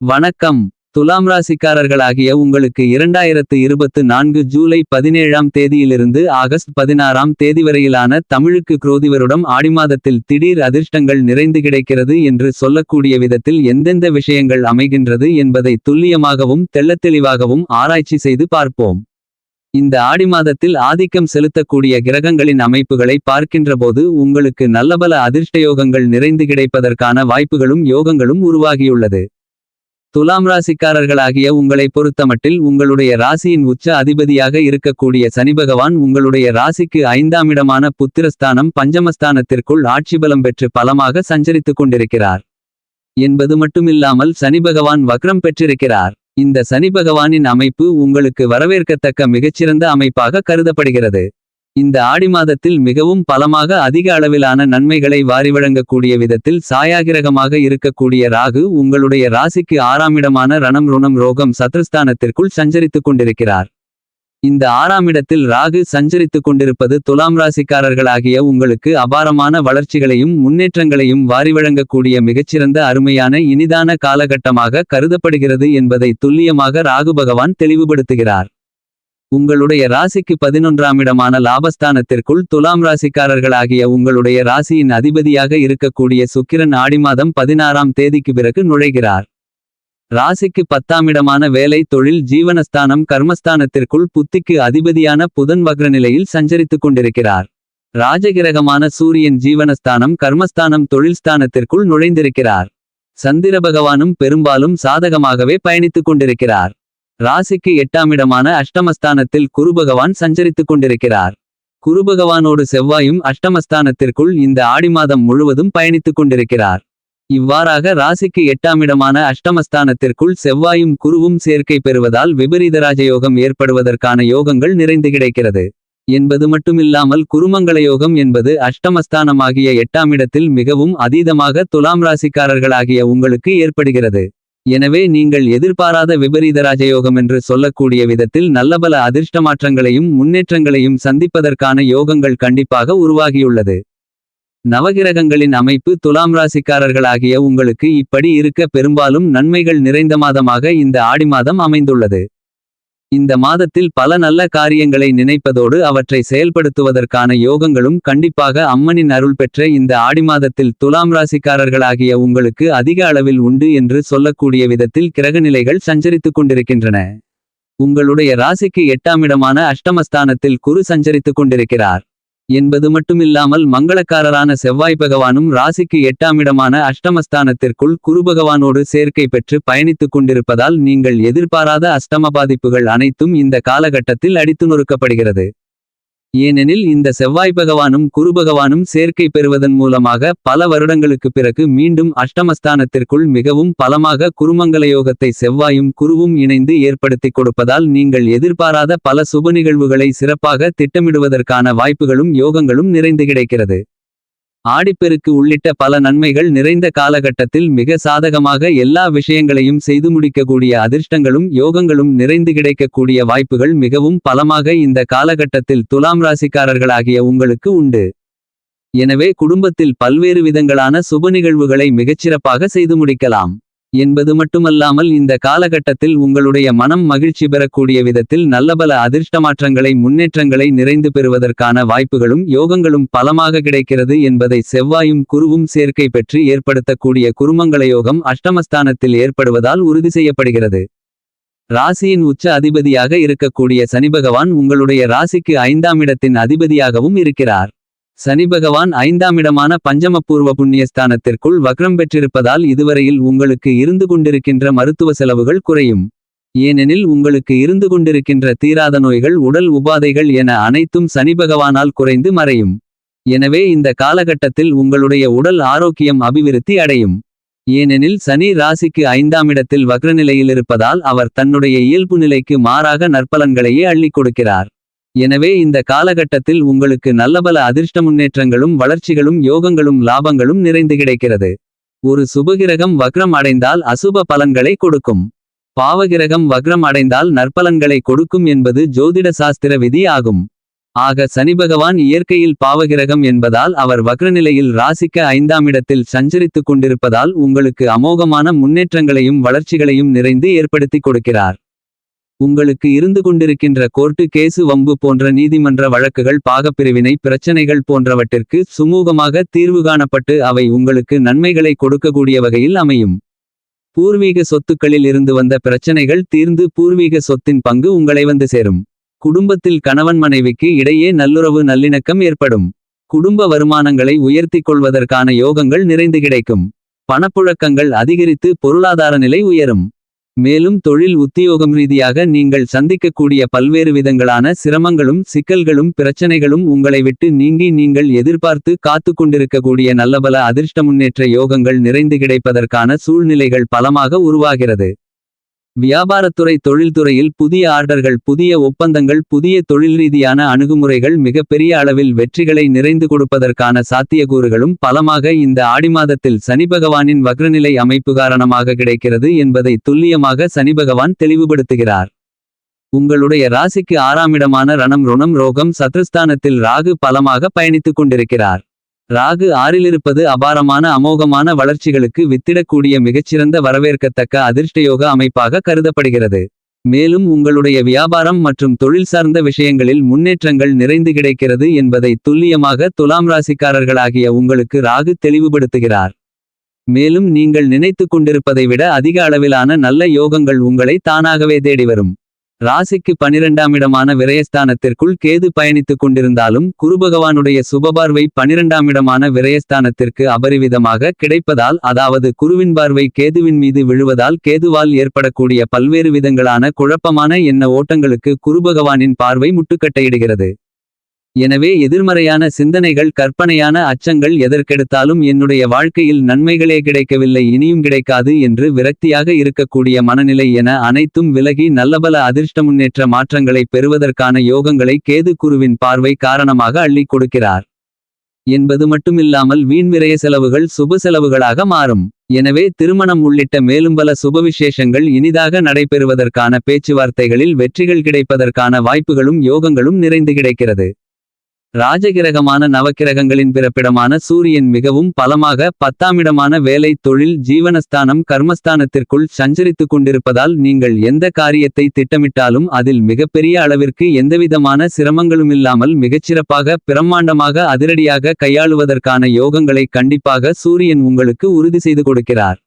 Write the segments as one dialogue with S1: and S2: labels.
S1: வணக்கம். துலாம் ராசிக்காரர்களாகிய உங்களுக்கு இரண்டாயிரத்து இருபத்து நான்கு ஜூலை பதினேழாம் தேதியிலிருந்து ஆகஸ்ட் பதினாறாம் தேதி வரையிலான தமிழுக்கு குரோதிவருடம் ஆடிமாதத்தில் திடீர் அதிர்ஷ்டங்கள் நிறைந்து கிடைக்கிறது என்று சொல்லக்கூடிய விதத்தில் எந்தெந்த விஷயங்கள் அமைகின்றது என்பதை துல்லியமாகவும் தெள்ளத்தெளிவாகவும் ஆராய்ச்சி செய்து பார்ப்போம். இந்த ஆடி மாதத்தில் ஆதிக்கம் செலுத்தக்கூடிய கிரகங்களின் அமைப்புகளை பார்க்கின்றபோது உங்களுக்கு நல்லபல அதிர்ஷ்டயோகங்கள் நிறைந்து கிடைப்பதற்கான வாய்ப்புகளும் யோகங்களும் உருவாகியுள்ளது. துலாம் ராசிக்காரர்களாகிய உங்களை பொறுத்தமட்டில் உங்களுடைய ராசியின் உச்ச அதிபதியாக இருக்கக்கூடிய சனிபகவான் உங்களுடைய ராசிக்கு ஐந்தாம் இடமான புத்திரஸ்தானம் பஞ்சமஸ்தானத்திற்குள் ஆட்சிபலம் பெற்று பலமாக சஞ்சரித்துக் கொண்டிருக்கிறார். என்பது மட்டுமில்லாமல் சனிபகவான் வக்ரம் பெற்றிருக்கிறார். இந்த சனிபகவானின் அமைப்பு உங்களுக்கு வரவேற்கத்தக்க மிகச்சிறந்த அமைப்பாக கருதப்படுகிறது. இந்த ஆடி மாதத்தில் மிகவும் பலமாக அதிக அளவிலான நன்மைகளை வாரி வழங்கக்கூடிய விதத்தில் சாயாகிரகமாக இருக்கக்கூடிய ராகு உங்களுடைய ராசிக்கு ஆறாமிடமான ரணம் ருணம் ரோகம் சத்ருஸ்தானத்திற்குள் சஞ்சரித்துக் கொண்டிருக்கிறார். இந்த ஆறாம் இடத்தில் ராகு சஞ்சரித்துக் கொண்டிருப்பது துலாம் ராசிக்காரர்களாகிய உங்களுக்கு அபாரமான வளர்ச்சிகளையும் முன்னேற்றங்களையும் வாரி வழங்கக்கூடிய மிகச்சிறந்த அருமையான இனிதான காலகட்டமாக கருதப்படுகிறது என்பதை துல்லியமாக ராகு பகவான் தெளிவுபடுத்துகிறார். உங்களுடைய ராசிக்கு பதினொன்றாம் இடமான லாபஸ்தானத்திற்குள் துலாம் ராசிக்காரர்களாகிய உங்களுடைய ராசியின் அதிபதியாக இருக்கக்கூடிய சுக்கிரன் ஆடி மாதம் பதினாறாம் தேதிக்கு பிறகு நுழைகிறார். ராசிக்கு பத்தாம் இடமான வேலை தொழில் ஜீவனஸ்தானம் கர்மஸ்தானத்திற்குள் புத்திக்கு அதிபதியான புதன் வக்ரநிலையில் சஞ்சரித்துக் கொண்டிருக்கிறார். ராஜகிரகமான சூரியன் ஜீவனஸ்தானம் கர்மஸ்தானம் தொழில்ஸ்தானத்திற்குள் நுழைந்திருக்கிறார். சந்திர பகவானும் பெரும்பாலும் சாதகமாகவே பயணித்துக் கொண்டிருக்கிறார். ராசிக்கு எட்டாமிடமான அஷ்டமஸ்தானத்தில் குருபகவான் சஞ்சரித்துக் கொண்டிருக்கிறார். குருபகவானோடு செவ்வாயும் அஷ்டமஸ்தானத்திற்குள் இந்த ஆடி மாதம் முழுவதும் பயணித்துக் கொண்டிருக்கிறார். இவ்வாறாக ராசிக்கு எட்டாமிடமான அஷ்டமஸ்தானத்திற்குள் செவ்வாயும் குருவும் சேர்க்கை பெறுவதால் விபரீத ராஜயோகம் ஏற்படுவதற்கான யோகங்கள் நிறைந்து கிடைக்கிறது. என்பது மட்டுமில்லாமல் குருமங்கள யோகம் என்பது அஷ்டமஸ்தானமாகிய எட்டாம் இடத்தில் மிகவும் அதீதமாக துலாம் ராசிக்காரர்களாகிய உங்களுக்கு ஏற்படுகிறது. எனவே நீங்கள் எதிர்பாராத விபரீத ராஜயோகம் என்று சொல்லக்கூடிய விதத்தில் நல்லபல அதிர்ஷ்ட மாற்றங்களையும் முன்னேற்றங்களையும் சந்திப்பதற்கான யோகங்கள் கண்டிப்பாக உருவாகியுள்ளது. நவகிரகங்களின் அமைப்பு துலாம் ராசிக்காரர்களாகிய உங்களுக்கு இப்படி இருக்க பெரும்பாலும் நன்மைகள் நிறைந்த மாதமாக இந்த ஆடி மாதம் அமைந்துள்ளது. இந்த மாதத்தில் பல நல்ல காரியங்களை நினைப்பதோடு அவற்றை செயல்படுத்துவதற்கான யோகங்களும் கண்டிப்பாக அம்மனின் அருள் பெற்ற இந்த ஆடி மாதத்தில் துலாம் ராசிக்காரர்களாகிய உங்களுக்கு அதிக அளவில் உண்டு என்று சொல்லக்கூடிய விதத்தில் கிரகநிலைகள் சஞ்சரித்துக் கொண்டிருக்கின்றன. உங்களுடைய ராசிக்கு எட்டாமிடமான அஷ்டமஸ்தானத்தில் குரு சஞ்சரித்துக் கொண்டிருக்கிறார். என்பது மட்டுமில்லாமல் மங்களக்காரரான செவ்வாய் பகவானும் ராசிக்கு எட்டாமிடமான அஷ்டமஸ்தானத்திற்குள் குருபகவானோடு சேர்க்கை பெற்று பயணித்துக் கொண்டிருப்பதால் நீங்கள் எதிர்பாராத அஷ்டம பாதிப்புகள் அனைத்தும் இந்த காலகட்டத்தில் அடித்து நொறுக்கப்படுகிறது. ஏனெனில் இந்த செவ்வாய் பகவானும் குருபகவானும் சேர்க்கை பெறுவதன் மூலமாக பல வருடங்களுக்கு பிறகு மீண்டும் அஷ்டமஸ்தானத்திற்குள் மிகவும் பலமாக குருமங்கலயோகத்தை செவ்வாயும் குருவும் இணைந்து ஏற்படுத்திக் கொடுப்பதால் நீங்கள் எதிர்பாராத பல சுப நிகழ்வுகளை சிறப்பாக திட்டமிடுவதற்கான வாய்ப்புகளும் யோகங்களும் நிறைந்து கிடைக்கிறது. ஆடிப்பெருக்கு உள்ளிட்ட பல நன்மைகள் நிறைந்த காலகட்டத்தில் மிக சாதகமாக எல்லா விஷயங்களையும் செய்து முடிக்கக்கூடிய அதிர்ஷ்டங்களும் யோகங்களும் நிறைந்து கிடைக்கக்கூடிய வாய்ப்புகள் மிகவும் பலமாக இந்த காலகட்டத்தில் துலாம் ராசிக்காரர்களாகிய உங்களுக்கு உண்டு. எனவே குடும்பத்தில் பல்வேறு விதங்களான சுப நிகழ்வுகளை மிகச்சிறப்பாக செய்து முடிக்கலாம். என்பது மட்டுமல்லாமல் இந்த காலகட்டத்தில் உங்களுடைய மனம் மகிழ்ச்சி பெறக்கூடிய விதத்தில் நல்லபல அதிர்ஷ்டமாற்றங்களை முன்னேற்றங்களை நிறைந்து பெறுவதற்கான வாய்ப்புகளும் யோகங்களும் பலமாக கிடைக்கிறது என்பதை செவ்வாயும் குருவும் சேர்க்கை பெற்று ஏற்படுத்தக்கூடிய குருமங்கள யோகம் அஷ்டமஸ்தானத்தில் ஏற்படுவதால் உறுதி செய்யப்படுகிறது. ராசியின் உச்ச அதிபதியாக இருக்கக்கூடிய சனிபகவான் உங்களுடைய ராசிக்கு ஐந்தாம் இடத்தின் அதிபதியாகவும் இருக்கிறார். சனி பகவான் ஐந்தாமிடமான பஞ்சமபூர்வ புண்ணியஸ்தானத்திற்குள் வக்ரம் பெற்றிருப்பதால் இதுவரையில் உங்களுக்கு இருந்து கொண்டிருக்கின்ற மருத்துவ செலவுகள் குறையும். ஏனெனில் உங்களுக்கு இருந்து கொண்டிருக்கின்ற தீராத நோய்கள் உடல் உபாதைகள் என அனைத்தும் சனி பகவானால் குறைந்து மறையும். எனவே இந்த காலகட்டத்தில் உங்களுடைய உடல் ஆரோக்கியம் அபிவிருத்தி அடையும். ஏனெனில் சனி ராசிக்கு ஐந்தாம் இடத்தில் வக்ரநிலையில் இருப்பதால் அவர் தன்னுடைய இயல்பு நிலைக்கு மாறாக நற்பலன்களையே அள்ளிக் கொடுக்கிறார். எனவே இந்த காலகட்டத்தில் உங்களுக்கு நல்லபல அதிர்ஷ்ட முன்னேற்றங்களும் வளர்ச்சிகளும் யோகங்களும் லாபங்களும் நிறைந்து கிடைக்கிறது. ஒரு சுபகிரகம் வக்ரம் அடைந்தால் அசுப பலன்களை கொடுக்கும். பாவகிரகம் வக்ரம் அடைந்தால் நற்பலன்களை கொடுக்கும் என்பது ஜோதிட சாஸ்திர விதி ஆகும். ஆக சனிபகவான் இயற்கையில் பாவகிரகம் என்பதால் அவர் வக்ரநிலையில் ராசிக்க ஐந்தாம் இடத்தில் சஞ்சரித்துக் கொண்டிருப்பதால் உங்களுக்கு அமோகமான முன்னேற்றங்களையும் வளர்ச்சிகளையும் நிறைந்து ஏற்படுத்திக் கொடுக்கிறார். உங்களுக்கு இருந்து கொண்டிருக்கின்ற கோர்ட்டு கேசு வம்பு போன்ற நீதிமன்ற வழக்குகள் பாகப்பிரிவினை பிரச்சனைகள் போன்றவற்றிற்கு சுமூகமாக தீர்வு காணப்பட்டு அவை உங்களுக்கு நன்மைகளை கொடுக்கக்கூடிய வகையில் அமையும். பூர்வீக சொத்துக்களில் இருந்து வந்த பிரச்சனைகள் தீர்ந்து பூர்வீக சொத்தின் பங்கு உங்களை வந்து சேரும். குடும்பத்தில் கணவன் மனைவிக்கு இடையே நல்லுறவு நல்லிணக்கம் ஏற்படும். குடும்ப வருமானங்களை உயர்த்திக் கொள்வதற்கான யோகங்கள் நிறைந்து கிடைக்கும். பணப்புழக்கங்கள் அதிகரித்து பொருளாதார நிலை உயரும். மேலும் தொழில் உத்தியோகம் ரீதியாக நீங்கள் சந்திக்கக்கூடிய பல்வேறு விதங்களான சிரமங்களும் சிக்கல்களும் பிரச்சனைகளும் உங்களை விட்டு நீங்கி நீங்கள் எதிர்பார்த்து காத்து கொண்டிருக்கக்கூடிய நல்லபல அதிர்ஷ்ட முன்னேற்ற யோகங்கள் நிறைந்து கிடைப்பதற்கான சூழ்நிலைகள் பலமாக உருவாகிறது. வியாபாரத்துறை தொழில்துறையில் புதிய ஆர்டர்கள் புதிய ஒப்பந்தங்கள் புதிய தொழில் ரீதியான அணுகுமுறைகள் மிகப்பெரிய அளவில் வெற்றிகளை நிறைந்து கொடுப்பதற்கான சாத்தியக்கூறுகளும் பலமாக இந்த ஆடிமாதத்தில் சனிபகவானின் வக்ரநிலை அமைப்பு காரணமாக கிடைக்கிறது என்பதை துல்லியமாக சனிபகவான் தெளிவுபடுத்துகிறார். உங்களுடைய ராசிக்கு ஆறாமிடமான ரணம் ருணம் ரோகம் சத்ருஸ்தானத்தில் ராகு பலமாக பயணித்துக் கொண்டிருக்கிறார். ராகு ஆறிலிருப்பது அபாரமான அமோகமான வளர்ச்சிகளுக்கு வித்திடக்கூடிய மிகச்சிறந்த வரவேற்கத்தக்க அதிர்ஷ்டயோக அமைப்பாக கருதப்படுகிறது. மேலும் உங்களுடைய வியாபாரம் மற்றும் தொழில் சார்ந்த விஷயங்களில் முன்னேற்றங்கள் நிறைந்து கிடைக்கிறது என்பதை துல்லியமாக துலாம் ராசிக்காரர்களாகிய உங்களுக்கு ராகு தெளிவுபடுத்துகிறார். மேலும் நீங்கள் நினைத்துக் கொண்டிருப்பதை விட அதிக அளவிலான நல்ல யோகங்கள் உங்களை தானாகவே தேடி வரும் ராசிக்கு பனிரெண்டாம் இடமான விரயஸ்தானத்திற்குள் கேது பயணித்துக் கொண்டிருந்தாலும் குருபகவானுடைய சுபபார்வை பனிரெண்டாம் இடமான விரயஸ்தானத்திற்கு அபரிவிதமாக கிடைப்பதால் அதாவது குருவின் பார்வை கேதுவின் மீது விழுவதால் கேதுவால் ஏற்படக்கூடிய பல்வேறு விதங்களான குழப்பமான எண்ண ஓட்டங்களுக்கு குருபகவானின் பார்வை முட்டுக்கட்டையிடுகிறது. எனவே எதிர்மறையான சிந்தனைகள் கற்பனையான அச்சங்கள் எதற்கெடுத்தாலும் என்னுடைய வாழ்க்கையில் நன்மைகளே கிடைக்கவில்லை இனியும் கிடைக்காது என்று விரக்தியாக இருக்கக்கூடிய மனநிலை என அனைத்தும் விலகி நல்லபல அதிர்ஷ்ட முன்னேற்ற மாற்றங்களை பெறுவதற்கான யோகங்களை கேது குருவின் பார்வை காரணமாக அள்ளிக் கொடுக்கிறார். என்பது மட்டுமில்லாமல் வீண்விரய செலவுகள் சுப செலவுகளாக மாறும். எனவே திருமணம் உள்ளிட்ட மேலும் பல சுபவிசேஷங்கள் இனிதாக நடைபெறுவதற்கான பேச்சுவார்த்தைகளில் வெற்றிகள் கிடைப்பதற்கான வாய்ப்புகளும் யோகங்களும் நிறைந்து கிடைக்கிறது. ராஜகிரகமான நவக்கிரகங்களின் பிறப்பிடமான சூரியன் மிகவும் பலமாக பத்தாமிடமான வேலை தொழில் ஜீவனஸ்தானம் கர்மஸ்தானத்திற்குள் சஞ்சரித்துக் கொண்டிருப்பதால் நீங்கள் எந்த காரியத்தை திட்டமிட்டாலும் அதில் மிகப்பெரிய அளவிற்கு எந்தவிதமான சிரமங்களுமில்லாமல் மிகச்சிறப்பாக பிரம்மாண்டமாக அதிரடியாக கையாளுவதற்கான யோகங்களை கண்டிப்பாக சூரியன் உங்களுக்கு உறுதி செய்து கொடுக்கிறார்.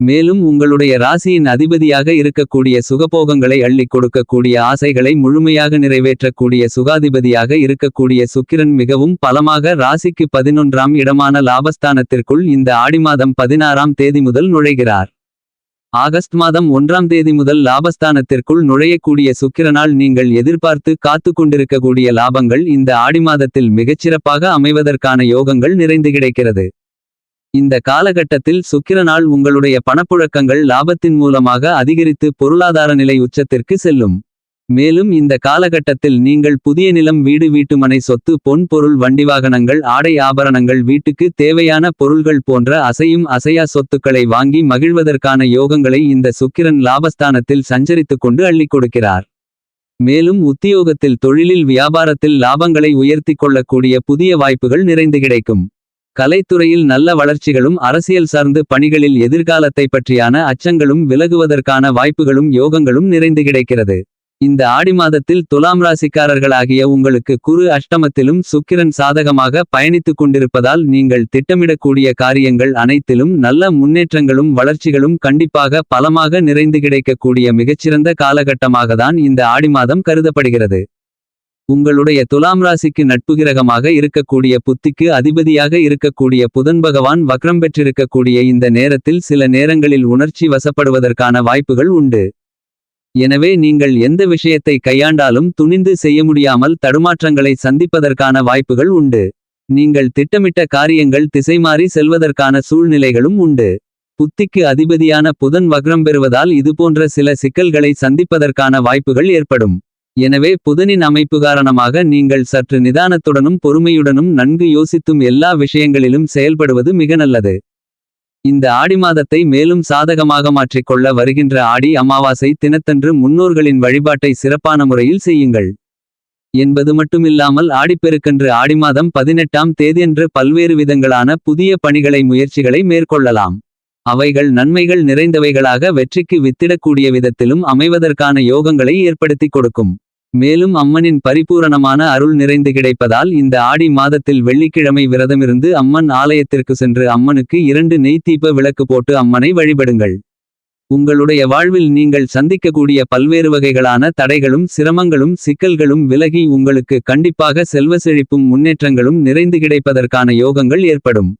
S1: மேலும் உங்களுடைய ராசியின் அதிபதியாக இருக்கக்கூடிய சுகபோகங்களை அள்ளிக் கொடுக்கக்கூடிய ஆசைகளை முழுமையாக நிறைவேற்றக்கூடிய சுகாதிபதியாக இருக்கக்கூடிய சுக்கிரன் மிகவும் பலமாக ராசிக்கு பதினொன்றாம் இடமான லாபஸ்தானத்திற்குள் இந்த ஆடி மாதம் பதினாறாம் தேதி முதல் நுழைகிறார். ஆகஸ்ட் மாதம் ஒன்றாம் தேதி முதல் லாபஸ்தானத்திற்குள் நுழையக்கூடிய சுக்கிரனால் நீங்கள் எதிர்பார்த்து காத்து கொண்டிருக்கக்கூடிய லாபங்கள் இந்த ஆடி மாதத்தில் மிகச்சிறப்பாக அமைவதற்கான யோகங்கள் நிறைந்து கிடைக்கிறது. இந்த காலகட்டத்தில் சுக்கிரனால் உங்களுடைய பணப்புழக்கங்கள் லாபத்தின் மூலமாக அதிகரித்து பொருளாதார நிலை உச்சத்திற்கு செல்லும். மேலும் இந்த காலகட்டத்தில் நீங்கள் புதிய நிலம் வீடு வீட்டுமனை சொத்து பொன் பொருள் வண்டி வாகனங்கள் ஆடை ஆபரணங்கள் வீட்டுக்கு தேவையான பொருள்கள் போன்ற அசையும் அசையா சொத்துக்களை வாங்கி மகிழ்வதற்கான யோகங்களை இந்த சுக்கிரன் லாபஸ்தானத்தில் சஞ்சரித்துக் கொண்டு அள்ளிக் கொடுக்கிறார். மேலும் உத்தியோகத்தில் தொழிலில் வியாபாரத்தில் லாபங்களை உயர்த்திக் கொள்ளக்கூடிய புதிய வாய்ப்புகள் நிறைந்து கிடைக்கும். கலைத்துறையில் நல்ல வளர்ச்சிகளும் அரசியல் சார்ந்து பணிகளில் எதிர்காலத்தை பற்றியான அச்சங்களும் விலகுவதற்கான வாய்ப்புகளும் யோகங்களும் நிறைந்து கிடைக்கிறது. இந்த ஆடி மாதத்தில் துலாம் ராசிக்காரர்களாகிய உங்களுக்கு குரு அஷ்டமத்திலும் சுக்கிரன் சாதகமாக பயணித்துக் கொண்டிருப்பதால் நீங்கள் திட்டமிடக்கூடிய காரியங்கள் அனைத்திலும் நல்ல முன்னேற்றங்களும் வளர்ச்சிகளும் கண்டிப்பாக பலமாக நிறைந்து கிடைக்கக்கூடிய மிகச்சிறந்த காலகட்டமாகத்தான் இந்த ஆடி மாதம் கருதப்படுகிறது. உங்களுடைய துலாம் ராசிக்கு நட்பு கிரகமாக இருக்கக்கூடிய புத்திக்கு அதிபதியாக இருக்கக்கூடிய புதன் பகவான் வக்ரம் பெற்றிருக்கக்கூடிய இந்த நேரத்தில் சில நேரங்களில் உணர்ச்சி வசப்படுவதற்கான வாய்ப்புகள் உண்டு. எனவே நீங்கள் எந்த விஷயத்தை கையாண்டாலும் துணிந்து செய்ய முடியாமல் தடுமாற்றங்களை சந்திப்பதற்கான வாய்ப்புகள் உண்டு. நீங்கள் திட்டமிட்ட காரியங்கள் திசைமாறி செல்வதற்கான சூழ்நிலைகளும் உண்டு. புத்திக்கு அதிபதியான புதன் வக்ரம் பெறுவதால் இதுபோன்ற சில சிக்கல்களை சந்திப்பதற்கான வாய்ப்புகள் ஏற்படும். எனவே புதனின் அமைப்பு காரணமாக நீங்கள் சற்று நிதானத்துடனும் பொறுமையுடனும் நன்கு யோசித்தும் எல்லா விஷயங்களிலும் செயல்படுவது மிக நல்லது இந்த ஆடி மாதத்தை மேலும் சாதகமாக மாற்றிக்கொள்ள வருகின்ற ஆடி அமாவாசை தினத்தன்று முன்னோர்களின் வழிபாட்டை சிறப்பான முறையில் செய்யுங்கள் என்பது மட்டுமில்லாமல் ஆடிப்பெருக்கன்று ஆடிமாதம் பதினெட்டாம் தேதியன்று பல்வேறு விதங்களான புதிய பணிகளை முயற்சிகளை மேற்கொள்ளலாம். அவைகள் நன்மைகள் நிறைந்தவைகளாக வெற்றிக்கு வித்திடக்கூடிய விதத்திலும் அமைவதற்கான யோகங்களை ஏற்படுத்திக் கொடுக்கும். மேலும் அம்மனின் பரிபூரணமான அருள் நிறைந்து கிடைப்பதால் இந்த ஆடி மாதத்தில் வெள்ளிக்கிழமை விரதமிருந்து அம்மன் ஆலயத்திற்கு சென்று அம்மனுக்கு இரண்டு நெய்த்தீப விளக்கு போட்டு அம்மனை வழிபடுங்கள். உங்களுடைய வாழ்வில் நீங்கள் சந்திக்கக்கூடிய பல்வேறு வகைகளான தடைகளும் சிரமங்களும் சிக்கல்களும் விலகி உங்களுக்கு கண்டிப்பாக செல்வ செழிப்பும் முன்னேற்றங்களும் நிறைந்து கிடைப்பதற்கான யோகங்கள் ஏற்படும்.